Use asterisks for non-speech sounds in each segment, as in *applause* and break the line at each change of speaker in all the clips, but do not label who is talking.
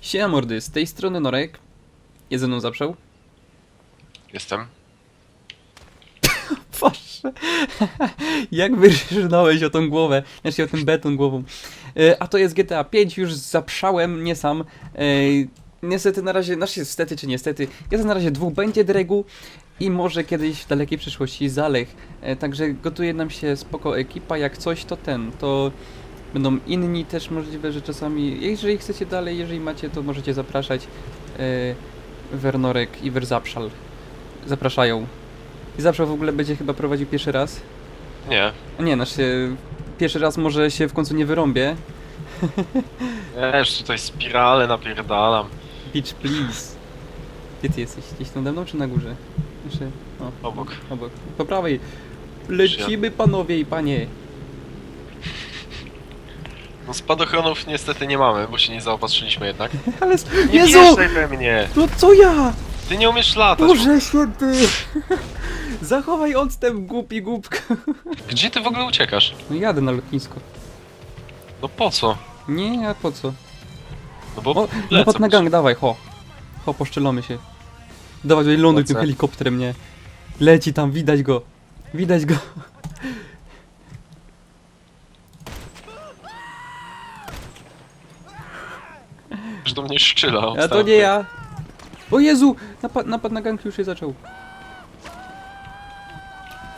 Siema mordy, z tej strony Norek. Jest ze mną zaprzał.
Jestem. *laughs*
Boże, *laughs* jak wyrżnąłeś o tą głowę, znaczy o ten beton głową. E, a to jest GTA 5, już zaprzałem, nie sam. E, niestety na razie, znaczy niestety czy niestety, jest na razie dwóch, będzie Dregu i może kiedyś w dalekiej przyszłości Zalech. E, także gotuje nam się spoko ekipa, jak coś to ten, to będą inni też możliwe, że czasami, jeżeli chcecie dalej, jeżeli macie, to możecie zapraszać. E, Wernorek i Werzapszal zapraszają. I zawsze w ogóle będzie chyba prowadził pierwszy raz.
Nie.
A nie, znaczy pierwszy raz może się w końcu nie wyrąbię.
Wiesz, tutaj spirale napierdalam.
Beach please. Gdzie ty jesteś? Gdzieś nade mną czy na górze? Znaczy, o,
Obok.
obok. Po prawej. Lecimy panowie i panie.
No spadochronów niestety nie mamy, bo się nie zaopatrzyliśmy jednak. *laughs*
Ale s-
Nie
Jezu!
wjeżdżaj we mnie!
No co ja?
Ty nie umiesz latać!
Boże święty! *laughs* Zachowaj odstęp głupi głupka. *laughs*
Gdzie ty w ogóle uciekasz?
No jadę na lotnisko.
No po co?
Nie, a po co?
No bo
O,
lecę
na gang, dawaj, ho. Ho, poszczelamy się. Dawaj, tutaj ląduj tym
Lecę.
helikopterem, nie. Leci tam, widać go. Widać go.
Już do mnie szczyla.
A to nie ja. O Jezu! Napad, napad na gang już się zaczął.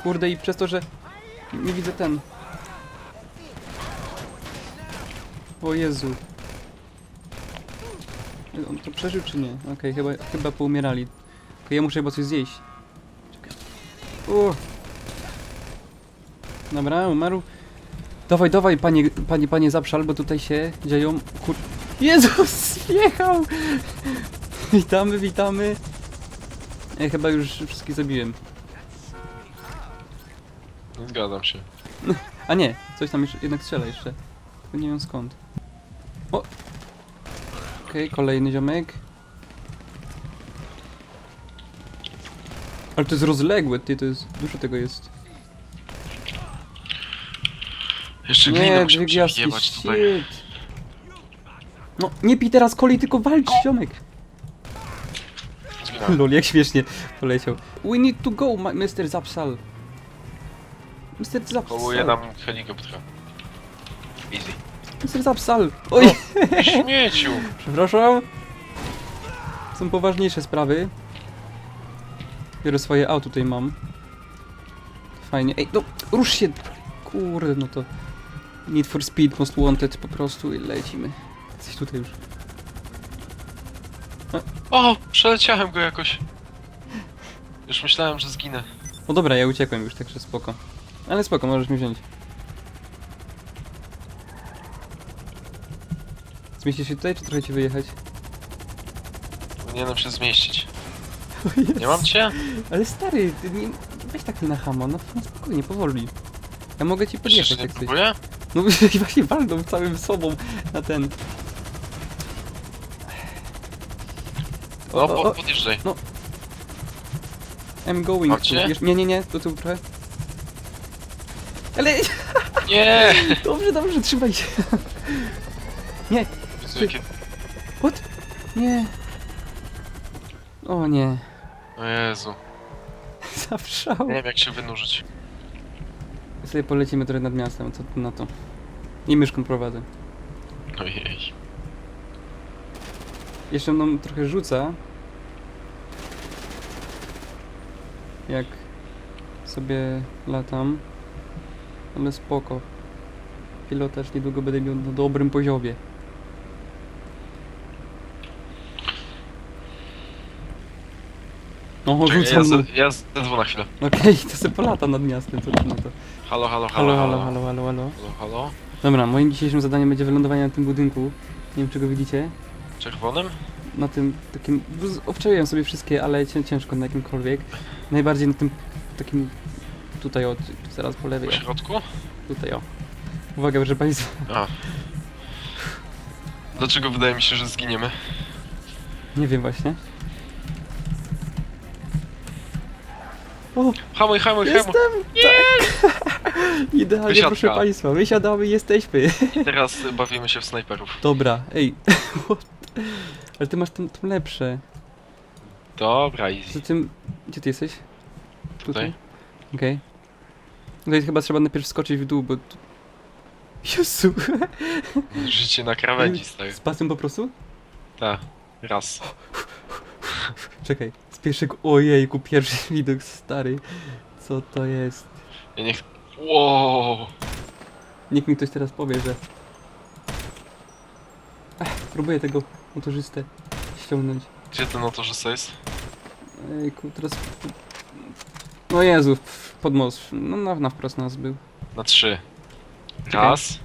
Kurde i przez to, że nie widzę ten. O Jezu. On to przeżył czy nie? Okej, chyba, chyba poumierali. Okej, ja muszę chyba coś zjeść. Czekaj. O. Dobra, umarł. Dawaj, dawaj, panie, panie, panie Zapszal, bo tutaj się dzieją... Kur... Jezus, wjechał! Witamy, witamy. Ja chyba już wszystkich zabiłem.
Zgadzam się.
A nie, coś tam jeszcze, jednak strzela jeszcze. Tylko nie wiem skąd. O! Okej, kolejny ziomek. Ale to jest rozległe, ty, to jest... Dużo tego jest.
Jeszcze glinę
Nie,
musimy
dwie
się
gwiazdki,
wjebać
shit. No, nie pij teraz coli, tylko walcz, ziomek.
Zginąłem.
Lol, jak śmiesznie poleciał. We need to go, Mr. Zapsal. Mr. Zapsal.
Kołuje nam helikoptera. Easy.
Mr. Zapsal. Oj,
Śmieciu! *laughs*
przepraszam. Są poważniejsze sprawy. Biorę swoje auto tutaj mam. Fajnie. Ej, no, rusz się. Kurde, no to... Need for Speed, Most Wanted po prostu i lecimy. Jesteś tutaj już.
O! Przeleciałem go jakoś. Już myślałem, że zginę.
O dobra, ja uciekłem już, także spoko. Ale spoko, możesz mnie wziąć. Zmieścisz się tutaj, czy trochę ci wyjechać?
Powinienem się zmieścić. *laughs* Nie mam cię?
Ale stary, ty nie... weź tak na hamo, no, no spokojnie, powoli. Ja mogę ci
Jeszcze
podjechać
nie
jak chcesz.
próbuję?
No i *laughs* właśnie walną całym sobą na ten...
No,
o,
po,
o,
podjeżdżaj.
I'm going. Jeszcze- Nie, nie, nie, do tyłu trochę. Ale
Nie! *laughs*
dobrze, dobrze, trzymaj się. Nie,
Jezu, jakie...
what? Nie. O nie,
O Jezu. *laughs*
zawszał.
Nie wiem jak się wynurzyć.
Sobie polecimy trochę nad miastem, co ty na to? I myszką prowadzę.
Ojej.
Jeszcze mną trochę rzuca. Jak sobie latam. Ale spoko. Pilotaż niedługo będę miał na dobrym poziomie. No,
Czekaj,
rzucam
ja,
mną.
z, ja zedzwonię na chwilę.
Okej, to sobie polata nad miastem, co ty na to.
Halo, halo,
Halo,
halo,
halo, halo, halo, halo.
Halo, halo.
Dobra, moim dzisiejszym zadaniem będzie wylądowanie na tym budynku. Nie wiem, czy go widzicie.
Czerwonym?
Na tym takim. Obczaiłem sobie wszystkie, ale cię, ciężko na jakimkolwiek. Najbardziej na tym takim. Tutaj o, zaraz po lewej.
Po środku?
tutaj o. Uwaga, proszę Państwa.
A. Dlaczego wydaje mi się, że zginiemy?
Nie wiem właśnie. O,
Hamuj, hamuj,
jestem!
hamuj. *laughs*
Tak! Idealnie,
Wysiadka.
proszę Państwa. Wysiadamy, jesteśmy.
I teraz bawimy się w snajperów.
Dobra, ej. *laughs* What? Ale ty masz tam, tam lepsze.
Dobra, easy.
tym... Gdzie ty jesteś?
Tutaj.
Okej. Tutaj chyba trzeba najpierw skoczyć w dół, bo... Tu... Jezu! *laughs*
Życie na krawędzi, stary.
Z pasem po prostu?
Tak. Raz.
Czekaj, z pierwszego... Ojejku, pierwszy *laughs* widok, stary. Co to jest?
Ja niech... Wow.
Niech mi ktoś teraz powie, że... Ach, próbuję tego motorzystę ściągnąć.
Gdzie ten motorzysta jest?
Ejku, teraz... No Jezu, pod most. No na, na wprost nas był.
Na trzy. Raz.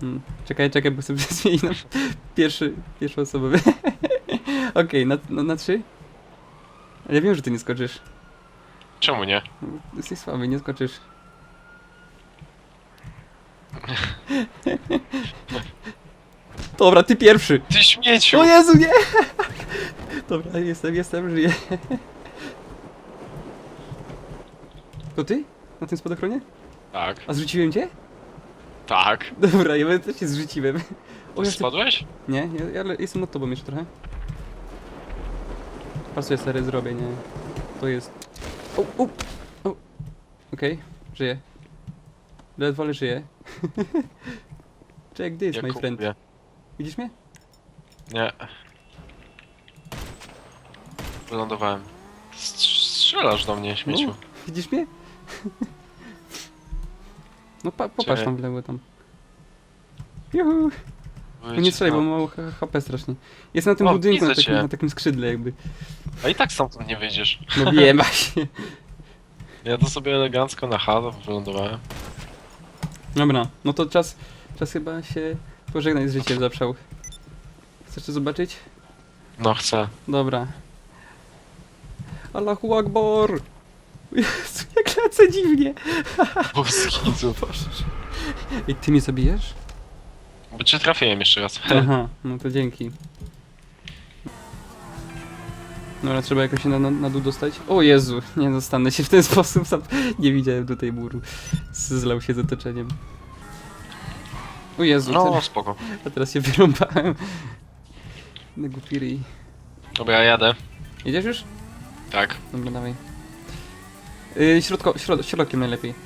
Hmm. Czekaj, czekaj, bo sobie *laughs* zmienić na pierwszy, pierwszy osobowy. *laughs* Okej, na, na, na trzy? Ale ja wiem, że ty nie skoczysz.
Czemu nie?
Jesteś słaby, nie skoczysz. *laughs* Dobra, ty pierwszy.
Ty śmieciu!
O Jezu, nie! Dobra, jestem, jestem, żyję. To ty? Na tym spadochronie?
Tak.
A zrzuciłem cię?
Tak.
Dobra, ja też się zrzuciłem. O, ja chcę...
spadłeś?
Nie, ja, ja le- jestem nad tobą jeszcze trochę. Patrz, co ja stary zrobię, nie? To jest... O, o, o. Okej, żyję. Ledwo, ale żyję. *laughs* Check this,
Ja
my friend.
kupię.
Widzisz mnie?
Nie. Wylądowałem. Strz- Strzelasz do mnie, śmieciu.
No, widzisz mnie? *laughs* No pa, popatrz tam w lewo tam. Juhu! No nie strzelaj, bo mam mało H- HP strasznie. Jest na tym
O,
budynku, na
widzę
takim,
cię.
na takim skrzydle jakby.
A i tak stamtąd nie wyjdziesz.
No wiem *laughs* właśnie.
Ja to sobie elegancko na halo wylądowałem.
Dobra, no to czas, czas chyba się pożegnać z życiem zaprzał. Chcesz to zobaczyć?
No chcę.
Dobra. Allahu Akbar! *laughs* Jezu, jak lecę dziwnie! *laughs*
Bo skizu.
Ej, ty mnie zabijesz?
Bo cię trafiłem jeszcze raz. *laughs*
Aha, no to dzięki. Dobra, trzeba jakoś się na, na, na dół dostać. O Jezu, nie dostanę się w ten sposób, sam nie widziałem tutaj muru. Zlał się z otoczeniem. O Jezu,
No,
teraz,
spoko.
a *laughs* teraz się wyrąbałem. Na głupi ryj.
Dobra, jadę.
Jedziesz już?
Tak.
Dobra, dawaj. Yy, środko, środ, środkiem najlepiej. *laughs*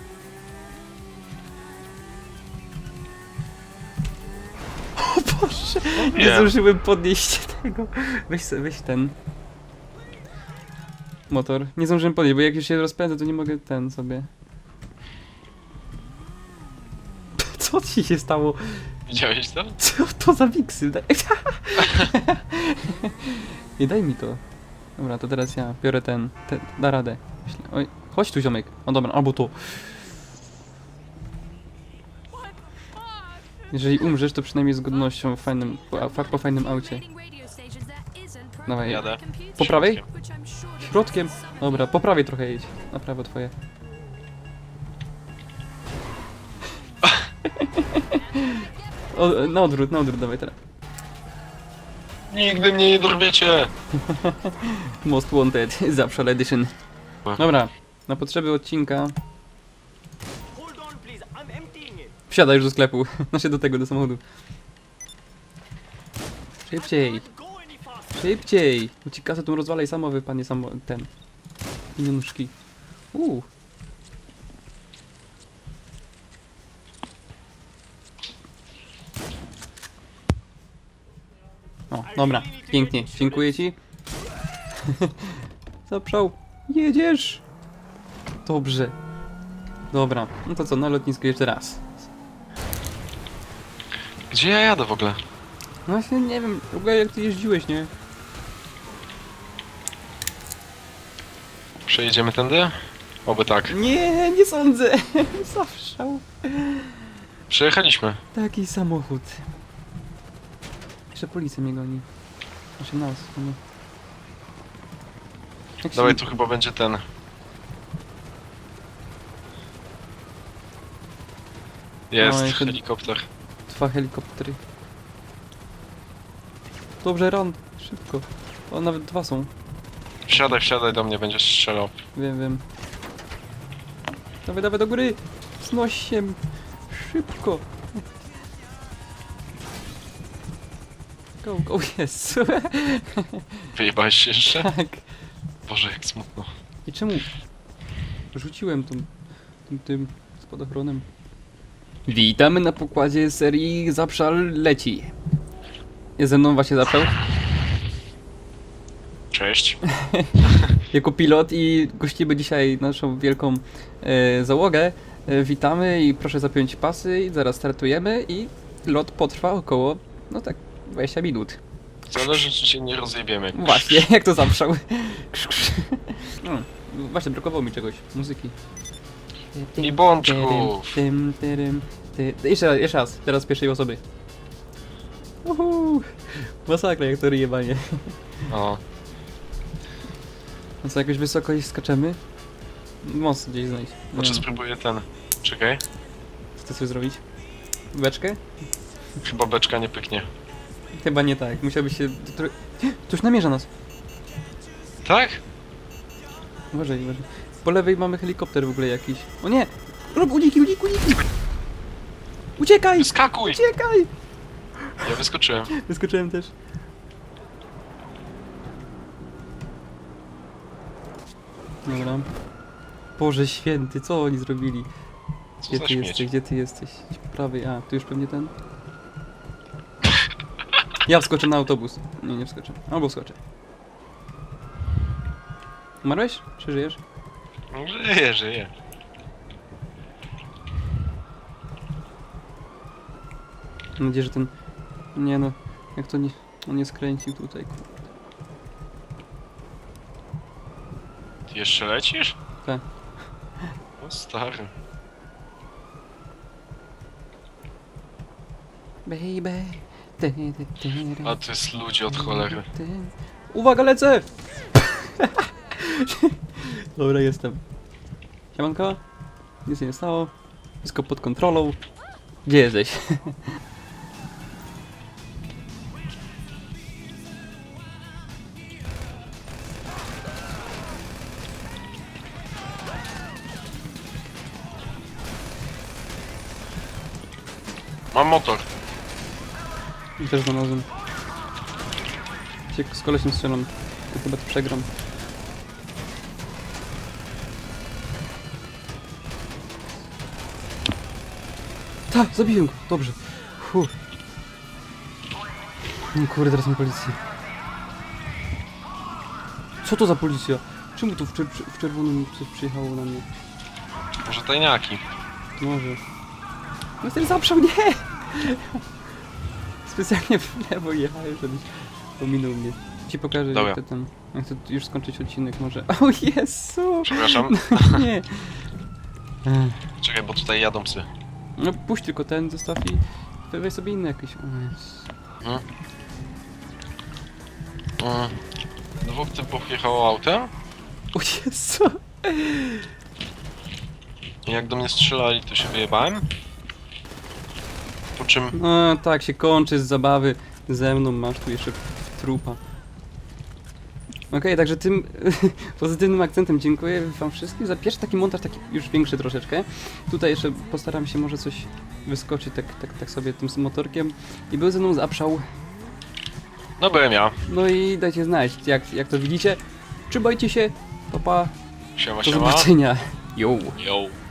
O Boże! Nie
Wiem.
zdążyłem podnieść tego. Weź, se- weź ten. Motor. Nie zdążyłem podnieść, bo jak już się rozpędzę, to nie mogę ten sobie. Co ci się stało?
Widziałeś to? *laughs*
Co to za wiksy? Daj... *laughs* Nie daj mi to. Dobra, to teraz ja biorę ten. ten da radę. Myślę. Oj, chodź tu ziomek. O dobra, albo tu. Jeżeli umrzesz, to przynajmniej z godnością w fajnym, po, po, po fajnym aucie. Dawaj.
Jadę.
Po prawej?
Środkiem.
Środkiem. Dobra, po prawej trochę jedź. Na prawo twoje. O, na odwrót, na odwrót, dawaj teraz.
Nigdy mnie nie dorwiecie! *laughs*
Most Wanted, *laughs* Zapszal Edition. Dobra, na potrzeby odcinka
Hold on, please. I'm emptying it.
wsiadaj już do sklepu. *laughs* Znaczy do tego, do samochodu. Szybciej,
Go any faster.
szybciej! Bo ci kasę tu rozwalaj samo wypadnie samo ten. Pieniążki. Uuu. O, dobra, pięknie, dziękuję ci. *laughs* Zaprzał, jedziesz! Dobrze. Dobra, no to co, na lotnisku jeszcze raz.
Gdzie ja jadę w ogóle?
No właśnie nie wiem, w ogóle jak ty jeździłeś, nie?
Przejedziemy tędy? Oby tak.
Nie, nie sądzę. *laughs* Zawszał.
Przejechaliśmy.
Taki samochód. Jeszcze policja mnie goni. Znaczy nas, no. Jak
Dawaj, tu chyba będzie ten. Jest,
No, jeszcze-
helikopter.
Dwa helikoptery. Dobrze, ran. Szybko. O, nawet dwa są.
Wsiadaj, wsiadaj do mnie, będziesz strzelał.
Wiem, wiem. Dawaj, dawaj do góry. Znoś się. Szybko. Go, go, jest.
Wyjebałeś się jeszcze?
tak.
Boże, jak smutno.
I czemu rzuciłem tym, tym, tym spadochronem? Witamy na pokładzie serii Zapszal leci. Jest ze mną właśnie Zapszal,
Cześć. *laughs*
jako pilot i gościmy dzisiaj naszą wielką e, załogę. E, witamy i proszę zapiąć pasy i zaraz startujemy i lot potrwa około, no tak, 20 minut.
Zależy, czy cię nie rozjebiemy.
Właśnie, *laughs* jak to. Krz, krz. No, właśnie, brakowało mi czegoś, muzyki.
I bączków.
Tym, tyrym, ty. Jeszcze raz, jeszcze raz, teraz z pierwszej osoby. Uhu. Masakra, jak to ryjebanie.
O,
No co, jakoś wysoko i skaczemy? Mocno gdzieś znaleźć. Nie
znaczy
wiem,
spróbuję ten. Czekaj.
Co chcesz zrobić? Beczkę?
Chyba beczka nie pyknie.
Chyba nie tak, musiałbyś się... To już namierza nas.
Tak?
Uważaj, uważaj. Po lewej mamy helikopter w ogóle jakiś. O nie! Rob, uniki, uniki, uniki! Uciekaj!
Wyskakuj!
Uciekaj!
Ja wyskoczyłem.
Wyskoczyłem też. Dobra. Boże święty, co oni zrobili?
Co
Gdzie
za
ty
śmieć?
jesteś? Gdzie ty jesteś? Po prawej. A, tu już pewnie ten. Ja wskoczę na autobus. Nie, nie wskoczę. Albo wskoczę. Umarłeś? Czy żyjesz?
Żyje, żyje.
Mam nadzieję, że ten... Nie no, jak to nie... On nie skręcił tutaj. kur-
Ty jeszcze lecisz?
Tak.
O stary.
Baby. Ty, ty, ty, ty,
A to jest ludzi od cholery.
ty. Uwaga, lecę! *laughs* Dobra, jestem. Siemanko. Nic się nie stało. Wszystko pod kontrolą. Gdzie jesteś?
Mam motor.
Też znalazłem. Z kolesiem strzelam. Ja chyba to przegram. Tak, zabiłem go. Dobrze. Fuh. No kurde, teraz mam policję. Co to za policja? Czemu tu w, czer w czerwonym coś przyjechało na mnie?
Może tajniaki.
Może. No ten zaprzał, nie! Specjalnie w lewo jechałem, żebyś pominął mnie. Ci pokażę,
Dobra.
jak to ten... Jak to już skończyć odcinek może. *laughs* O Jezu!
Przepraszam.
Nie! Ech,
Czekaj, bo tutaj jadą psy.
No puść tylko ten, zostaw i... Weź sobie inny jakiś. O Jezu.
Mhm. Mm. Dwóch typów jechało autem
O Jezu!
i jak do mnie strzelali, to się wyjebałem. Po czym
No tak się kończy z zabawy ze mną, masz tu jeszcze trupa. Okej, także tym *laughs* pozytywnym akcentem dziękuję wam wszystkim za pierwszy taki montaż, taki już większy troszeczkę. Tutaj jeszcze postaram się może coś wyskoczyć tak, tak, tak sobie tym motorkiem. I był ze mną zaprzał.
No byłem ja.
No i dajcie znać, jak, jak to widzicie. Trzymajcie się, papa,
Siema,
do
siema.
zobaczenia. Yo!
Yo.